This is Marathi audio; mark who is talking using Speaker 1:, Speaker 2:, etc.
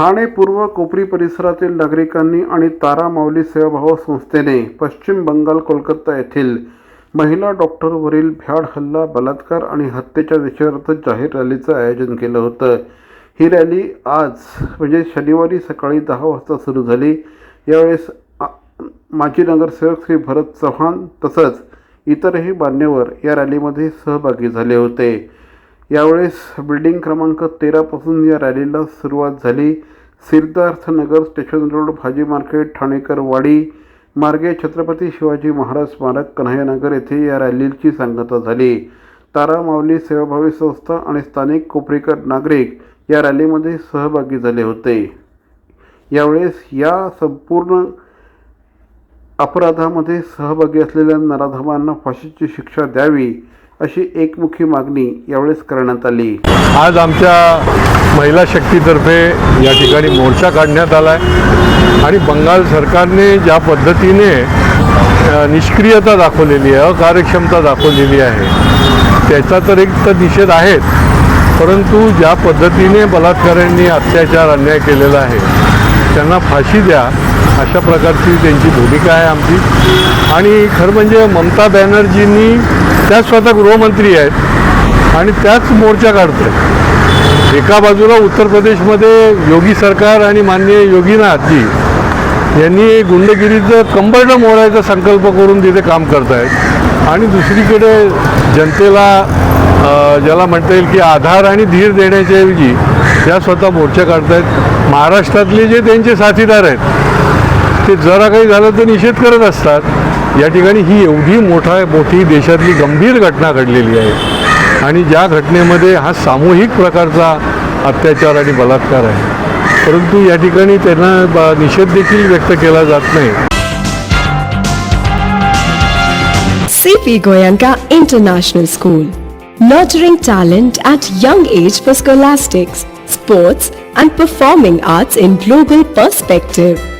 Speaker 1: ठाणे पूर्व कोपरी परिसरातील नागरिकांनी आणि तारा माऊली सेवाभाव संस्थेने पश्चिम बंगाल कोलकाता येथील महिला डॉक्टरवरील भ्याड हल्ला बलात्कार आणि हत्येच्या विषयार्थ जाहीर रॅलीचं आयोजन केलं होतं. ही रॅली आज म्हणजे शनिवारी सकाळी दहा वाजता सुरू झाली. यावेळेस माजी नगरसेवक श्री भरत चव्हाण तसंच इतरही मान्यवर या रॅलीमध्ये सहभागी झाले होते. यावेळेस बिल्डिंग क्रमांक तेरापासून या रॅलीला सुरुवात झाली. Siddharthnagar station road Bhaji market Thanekar Wadi मार्गे छत्रपती शिवाजी महाराज स्मारक कन्हैयानगर येथे या रॅलीची सांगता झाली. तारा माऊली सेवाभावी संस्था आणि स्थानिक कोपरीकर नागरिक या रॅलीमध्ये सहभागी झाले होते. यावेळेस या संपूर्ण अपराधामध्ये सहभागी असलेल्या नराधमांना फाशीची शिक्षा द्यावी. अशी एकमुखी मागणी यावेळेस करण्यात आली.
Speaker 2: आज आमच्या महिला शक्तीतर्फे या ठिकाणी मोर्चा काढण्यात आला आहे आणि बंगाल सरकारने ज्या पद्धतीने निष्क्रियता दाखवलेली आहे अकार्यक्षमता दाखवलेली आहे त्याचा तर एक तर निषेध आहेच. परंतु ज्या पद्धतीने बलात्काऱ्यांनी अत्याचार अन्याय केलेला आहे त्यांना फाशी द्या अशा प्रकारची त्यांची भूमिका आहे आमची. आणि खरं म्हणजे ममता बॅनर्जींनी त्या स्वतः गृहमंत्री आहेत आणि त्याच मोर्चा काढतात एका बाजूला उत्तर प्रदेशमध्ये योगी सरकार आणि माननीय योगीनाथजी यांनी गुंडगिरीचं कंबरडं मोडायचा संकल्प करून तिथे काम करत आहेत आणि दुसरीकडे जनतेला ज्याला म्हणता येईल की आधार आणि धीर देण्याच्याऐवजी त्या स्वतः मोर्चा काढतायत. महाराष्ट्रातले जे त्यांचे साथीदार आहेत ते जरा काही झालं तर निषेध करत असतात. या ठिकाणी ही एवढी मोठा मोठी देशातली गंभीर घटना घडलेली आहे. आणि ज्या घटनेमध्ये हा सामूहिक प्रकारचा अत्याचार आणि बलात्कार आहे. परंतु या ठिकाणी त्यांना निषेध देखील व्यक्त केला जात नाही.
Speaker 3: CP Goenka international school nurturing talent at young age for scholastics sports and performing arts in global perspective